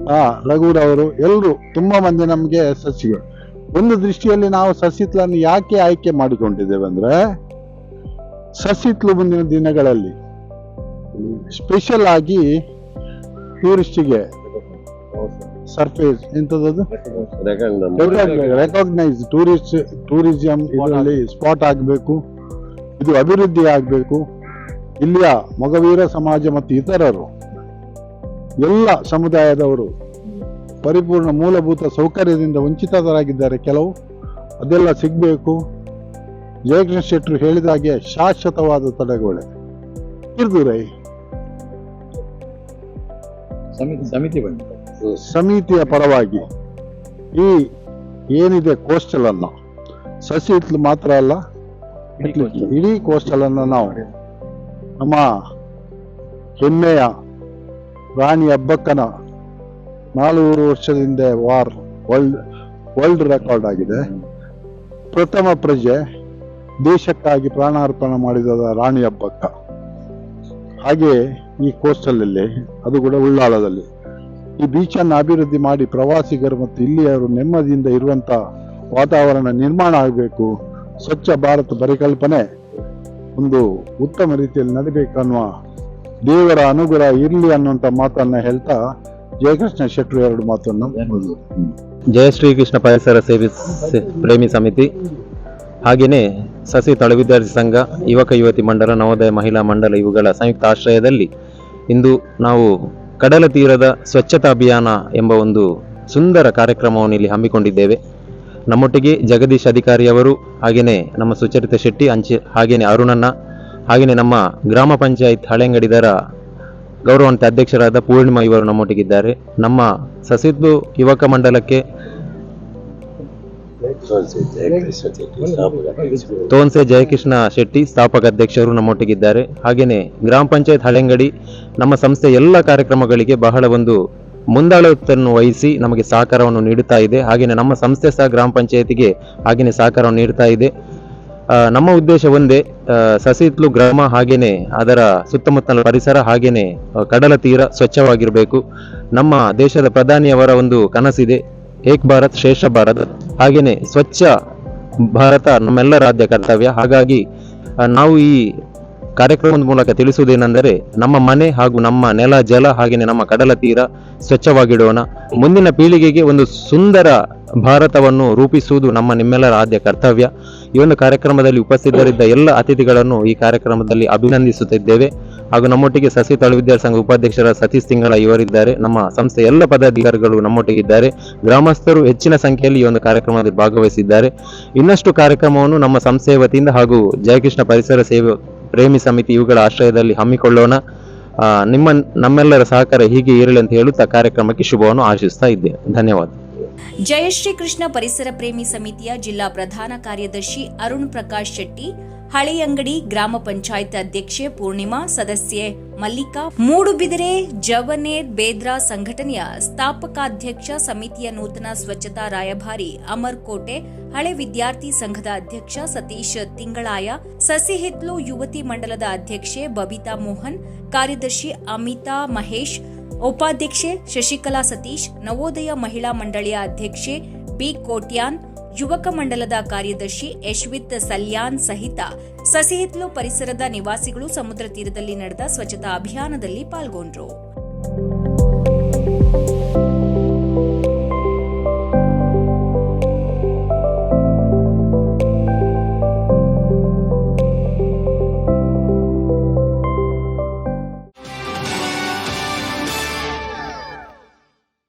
ಹಾ ರಘುರವರು. ಎಲ್ಲರೂ ತುಂಬಾ ಮಂದಿ ನಮ್ಗೆ ಸಸಿಗಳು ಒಂದು ದೃಷ್ಟಿಯಲ್ಲಿ ನಾವು ಸಸಿತ್ಲನ್ನು ಯಾಕೆ ಆಯ್ಕೆ ಮಾಡಿಕೊಂಡಿದ್ದೇವೆ ಅಂದ್ರೆ ಸಸಿತ್ಲು ಮುಂದಿನ ದಿನಗಳಲ್ಲಿ ಸ್ಪೆಷಲ್ ಆಗಿ ಟೂರಿಸ್ಟಿಗೆ ಸರ್ಫೇಸ್ ಎಂಥದ್ದು ರೆಕಾಗ್ನೈಸ್ ಟೂರಿಸ್ಟ್ ಟೂರಿಸಂ ಇದರಲ್ಲಿ ಸ್ಪಾಟ್ ಆಗಬೇಕು ಇದು ಅಭಿವೃದ್ಧಿ ಆಗಬೇಕು. ಇಲ್ಲಿಯ ಮೊಗವೀರ ಸಮಾಜ ಮತ್ತು ಇತರರು ಎಲ್ಲ ಸಮುದಾಯದವರು ಪರಿಪೂರ್ಣ ಮೂಲಭೂತ ಸೌಕರ್ಯದಿಂದ ವಂಚಿತರಾಗಿದ್ದಾರೆ ಕೆಲವು. ಅದೆಲ್ಲ ಸಿಗಬೇಕು. ಜಯಕೃಷ್ಣ ಶೆಟ್ಟರು ಹೇಳಿದ ಹಾಗೆ ಶಾಶ್ವತವಾದ ತಡೆಗೋಡೆ ಇರ್ದುರೈ ಸಮಿತಿ ಸಮಿತಿಯ ಪರವಾಗಿ. ಈ ಏನಿದೆ ಕೋಸ್ಟಲ್ ಅನ್ನ? ಸಸಿ ಹಿಟ್ಲು ಮಾತ್ರ ಅಲ್ಲ? ಇಡೀ ಕೋಸ್ಟಲ್ ಅನ್ನ ನಾವು. ನಮ್ಮ ಹೆಮ್ಮೆಯ ರಾಣಿ ಹಬ್ಬಕ್ಕನ ನಾಲ್ನೂರು ವರ್ಷದ ಹಿಂದೆ ವಾರ್, ವರ್ಲ್ಡ್ ವರ್ಲ್ಡ್ ರೆಕಾರ್ಡ್ ಆಗಿದೆ. ಪ್ರಥಮ ಪ್ರಜೆ ದೇಶಕ್ಕಾಗಿ ಪ್ರಾಣಾರ್ಪಣೆ ಮಾಡಿದ ರಾಣಿ ಹಬ್ಬಕ್ಕ. ಹಾಗೆ ಈ ಕೋಸ್ಟಲಲ್ಲಿ ಅದು ಕೂಡ ಉಳ್ಳಾಳದಲ್ಲಿ. ಈ ಬೀಚನ್ನು ಅಭಿವೃದ್ಧಿ ಮಾಡಿ ಪ್ರವಾಸಿಗರು ಮತ್ತು ಇಲ್ಲಿಯವರು ನೆಮ್ಮದಿಯಿಂದ ಇರುವಂಥ ವಾತಾವರಣ ನಿರ್ಮಾಣ ಆಗಬೇಕು. ಸ್ವಚ್ಛ ಭಾರತ ಪರಿಕಲ್ಪನೆ ಒಂದು ಉತ್ತಮ ರೀತಿಯಲ್ಲಿ ನಡಿಬೇಕನ್ನುವ ದೇವರ ಅನುಗ್ರಹ ಇರಲಿ ಅನ್ನುವಂಥ ಮಾತನ್ನ ಹೇಳ್ತಾ ಜಯಕೃಷ್ಣ ಶೆಟ್ರು ಎರಡು ಮಾತನ್ನು. ಜಯ ಶ್ರೀಕೃಷ್ಣ ಪರಿಸರ ಸೇವೆ ಪ್ರೇಮಿ ಸಮಿತಿ. ಹಾಗೆಯೇ ಸಸಿ ತಳ ವಿದ್ಯಾರ್ಥಿ ಸಂಘ ಯುವಕ ಯುವತಿ ಮಂಡಲ ನವೋದಯ ಮಹಿಳಾ ಮಂಡಲ ಇವುಗಳ ಸಂಯುಕ್ತ ಆಶ್ರಯದಲ್ಲಿ ಇಂದು ನಾವು ಕಡಲ ತೀರದ ಸ್ವಚ್ಛತಾ ಅಭಿಯಾನ ಎಂಬ ಒಂದು ಸುಂದರ ಕಾರ್ಯಕ್ರಮವನ್ನು ಇಲ್ಲಿ ಹಮ್ಮಿಕೊಂಡಿದ್ದೇವೆ. ನಮ್ಮೊಟ್ಟಿಗೆ ಜಗದೀಶ್ ಅಧಿಕಾರಿಯವರು ಹಾಗೆಯೇ ನಮ್ಮ ಸುಚರಿತ ಶೆಟ್ಟಿ ಅಂಚೆ ಹಾಗೆಯೇ ಅರುಣಣ್ಣ ಹಾಗೆಯೇ ನಮ್ಮ ಗ್ರಾಮ ಪಂಚಾಯತ್ ಹಳೆಂಗಡಿದರ ಗೌರವಾನ್ವಿತ ಅಧ್ಯಕ್ಷರಾದ ಪೂರ್ಣಿಮಾ ಇವರು ನಮ್ಮೊಟ್ಟಿಗಿದ್ದಾರೆ. ನಮ್ಮ ಸಸಿದ್ದು ಯುವಕ ಮಂಡಲಕ್ಕೆ ತೋನ್ಸೆ ಜಯಕೃಷ್ಣ ಶೆಟ್ಟಿ ಸ್ಥಾಪಕ ಅಧ್ಯಕ್ಷರು ನಮ್ಮೊಟ್ಟಿಗಿದ್ದಾರೆ. ಹಾಗೆಯೇ ಗ್ರಾಮ ಪಂಚಾಯತ್ ಹಳೆಂಗಡಿ ನಮ್ಮ ಸಂಸ್ಥೆ ಎಲ್ಲ ಕಾರ್ಯಕ್ರಮಗಳಿಗೆ ಬಹಳ ಒಂದು ಮುಂದಾಳತ್ವವನ್ನು ವಹಿಸಿ ನಮಗೆ ಸಹಕಾರವನ್ನು ನೀಡುತ್ತಾ ಇದೆ. ಹಾಗೆಯೇ ನಮ್ಮ ಸಂಸ್ಥೆ ಸಹ ಗ್ರಾಮ ಪಂಚಾಯತಿಗೆ ಹಾಗೆಯೇ ಸಹಕಾರವನ್ನು ನೀಡ್ತಾ ಇದೆ. ನಮ್ಮ ಉದ್ದೇಶ ಒಂದೇ ಸಸಿತ್ಲು ಗ್ರಾಮ ಹಾಗೇನೆ, ಅದರ ಸುತ್ತಮುತ್ತಲ ಪರಿಸರ ಹಾಗೇನೆ ಕಡಲ ತೀರ ಸ್ವಚ್ಛವಾಗಿರಬೇಕು. ನಮ್ಮ ದೇಶದ ಪ್ರಧಾನಿಯವರ ಒಂದು ಕನಸಿದೆ, ಏಕ್ ಭಾರತ್ ಶ್ರೇಷ್ಠ ಭಾರತ್. ಹಾಗೇನೆ, ಸ್ವಚ್ಛ ಭಾರತ ನಮ್ಮೆಲ್ಲರ ಆದ್ಯ ಕರ್ತವ್ಯ. ಹಾಗಾಗಿ ನಾವು ಈ ಕಾರ್ಯಕ್ರಮದ ಮೂಲಕ ತಿಳಿಸುವುದೇನೆಂದರೆ ನಮ್ಮ ಮನೆ ಹಾಗೂ ನಮ್ಮ ನೆಲ, ಜಲ ಹಾಗೆಯೇ ನಮ್ಮ ಕಡಲ ತೀರ ಸ್ವಚ್ಛವಾಗಿಡೋಣ. ಮುಂದಿನ ಪೀಳಿಗೆಗೆ ಒಂದು ಸುಂದರ ಭಾರತವನ್ನು ರೂಪಿಸುವುದು ನಮ್ಮ ನಿಮ್ಮೆಲ್ಲರ ಆದ್ಯ ಕರ್ತವ್ಯ. ಈ ಒಂದು ಕಾರ್ಯಕ್ರಮದಲ್ಲಿ ಉಪಸ್ಥಿತರಿದ್ದ ಎಲ್ಲ ಅತಿಥಿಗಳನ್ನು ಈ ಕಾರ್ಯಕ್ರಮದಲ್ಲಿ ಅಭಿನಂದಿಸುತ್ತಿದ್ದೇವೆ. ಹಾಗೂ ನಮ್ಮೊಟ್ಟಿಗೆ ಸಸಿ ತಳು ವಿದ್ಯಾರ್ಥಿ ಸಂಘ ಉಪಾಧ್ಯಕ್ಷರ ಸತೀಶ್ ತಿಂಗಳ ಇವರಿದ್ದಾರೆ. ನಮ್ಮ ಸಂಸ್ಥೆ ಎಲ್ಲ ಪದಾಧಿಕಾರಿಗಳು ನಮ್ಮೊಟ್ಟಿಗಿದ್ದಾರೆ. ಗ್ರಾಮಸ್ಥರು ಹೆಚ್ಚಿನ ಸಂಖ್ಯೆಯಲ್ಲಿ ಈ ಒಂದು ಕಾರ್ಯಕ್ರಮದಲ್ಲಿ ಭಾಗವಹಿಸಿದ್ದಾರೆ. ಇನ್ನಷ್ಟು ಕಾರ್ಯಕ್ರಮವನ್ನು ನಮ್ಮ ಸಂಸ್ಥೆಯ ವತಿಯಿಂದ ಹಾಗೂ ಜಯಕೃಷ್ಣ ಪರಿಸರ ಸೇವೆ ಪ್ರೇಮಿ ಸಮಿತಿ ಇವುಗಳ ಆಶ್ರಯದಲ್ಲಿ ಹಮ್ಮಿಕೊಳ್ಳೋಣ. ನಿಮ್ಮ, ನಮ್ಮೆಲ್ಲರ ಸಹಕಾರ ಹೀಗೆ ಇರಲಿ ಅಂತ ಹೇಳುತ್ತಾ ಕಾರ್ಯಕ್ರಮಕ್ಕೆ ಶುಭವನ್ನು ಆಶಿಸ್ತಾ ಇದ್ದೇನೆ. ಧನ್ಯವಾದ. ಜಯಶ್ರೀ ಕೃಷ್ಣ ಪರಿಸರ ಪ್ರೇಮಿ ಸಮಿತಿಯ ಜಿಲ್ಲಾ ಪ್ರಧಾನ ಕಾರ್ಯದರ್ಶಿ ಅರುಣ್ ಪ್ರಕಾಶ್ ಶೆಟ್ಟಿ ಹಳೆಯಂಗಡಿ ಗ್ರಾಮ ಪಂಚಾಯತ್ ಅಧ್ಯಕ್ಷೆ ಪೂರ್ಣಿಮಾ, ಸದಸ್ಯೆ ಮಲ್ಲಿಕಾ. ಮೂಡುಬಿದಿರೆ ಜವನೇರ್ ಬೇದ್ರಾ ಸಂಘಟನೆಯ ಸ್ಥಾಪಕಾಧ್ಯಕ್ಷ ಸಮಿತಿಯ ನೂತನ ಸ್ವಚ್ಛತಾ ರಾಯಭಾರಿ ಅಮರ್ ಕೋಟೆ ಹಳೆ ವಿದ್ಯಾರ್ಥಿ ಸಂಘದ ಅಧ್ಯಕ್ಷ ಸತೀಶ್ ತಿಂಗಳಾಯ, ಸಸಿಹಿತ್ಲು ಯುವತಿ ಮಂಡಲದ ಅಧ್ಯಕ್ಷೆ ಬಬಿತಾ ಮೋಹನ್, ಕಾರ್ಯದರ್ಶಿ ಅಮಿತಾ ಮಹೇಶ್, ಉಪಾಧ್ಯಕ್ಷೆ ಶಶಿಕಲಾ ಸತೀಶ್, ನವೋದಯ ಮಹಿಳಾ ಮಂಡಳಿಯ ಅಧ್ಯಕ್ಷೆ ಬಿ ಕೋಟ್ಯಾನ್ ಯುವಕ ಮಂಡಲದ ಕಾರ್ಯದರ್ಶಿ ಯಶ್ವಿತ್ ಸಲ್ಯಾನ್ ಸಹಿತ ಸಸಿಹಿತ್ಲು ಪರಿಸರದ ನಿವಾಸಿಗಳು ಸಮುದ್ರ ತೀರದಲ್ಲಿ ನಡೆದ ಸ್ವಚ್ಛತಾ ಅಭಿಯಾನದಲ್ಲಿ ಪಾಲ್ಗೊಂಡ್ರು.